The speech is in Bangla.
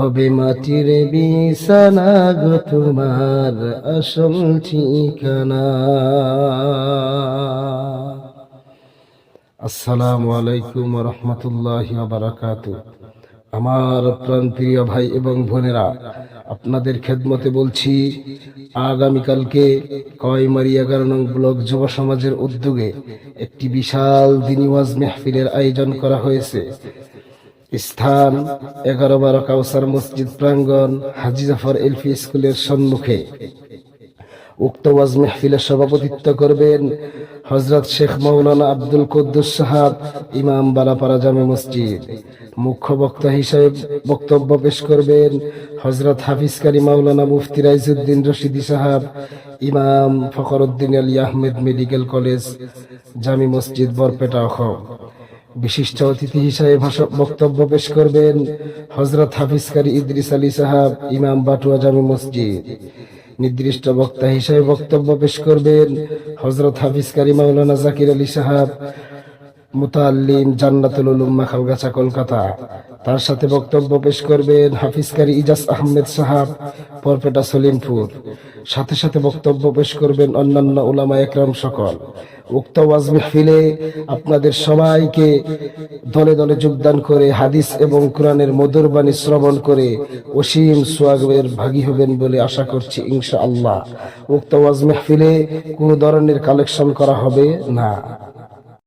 হবে মাটির বিছানা গো তোমার আসল ঠিকানা। আসসালামু আলাইকুম রহমতুল্লাহ বারাকাত আমার প্রান্তীয় ভাই এবং বোনেরা, আপনাদের খেদমতে বলছি, আগামীকালকে কয়মারি এগারো নং ব্লক যুব সমাজের উদ্যোগে একটি বিশাল দিনিওয়াজ মেহফিলের আয়োজন করা হয়েছে। স্থান, এগারো বারো কাউসার মসজিদ প্রাঙ্গণ, হাজি জাফর এলপি স্কুলের সম্মুখে। উক্ত ওয়াজ মেহফিলের সভাপতিত্ব করবেন হজরত শেখ মৌলানা আব্দুল কুদ্দুস সাহাব, ইমাম বালাপাড়া জামে মসজিদ। মুখ্য বক্তা হিসেবে বক্তব্য পেশ করবেন হজরত হাফিজ কারি মাওলানা মুফতি রাইজুদ্দিন রশিদি সাহাব, ইমাম ফখরুদ্দিন আলী আহমেদ মেডিকেল কলেজ, জামি মসজিদ, বরপেটা অসম বিশিষ্ট অতিথি হিসাবে ভাষা বক্তব্য পেশ করবেন হজরত হাফিজ কারি ইদ্রিস আলী সাহাব, ইমাম বাটুয়া জামি মসজিদ। নির্দিষ্ট বক্তা হিসেবে বক্তব্য পেশ করবেন হজরত হাফিজ কারি মাওলানা জাকির আলী সাহাব, মুতাল্লিম জান্নাতুল উলুম মাখালগাছা, কলকাতা। তার সাথে বক্তব্য পেশ করবেন হাফিজ কারি ইজাজ আহমেদ সাহাব, পরপেটা সলিমপুর। সাথে সাথে বক্তব্য পেশ করবেন অন্যান্য ওলামা একরাম সকল। উক্ত ওয়াজ আপনাদের সবাইকে দলে দলে যোগদান করে হাদিস এবং কোরআনের মধুর বাণী শ্রবণ করে অসীম সোয়াগের ভাগী হবেন বলে আশা করছি ইনশা আল্লাহ উক্ত ওয়াজ মেহফিলে কোনো ধরনের কালেকশন করা হবে না।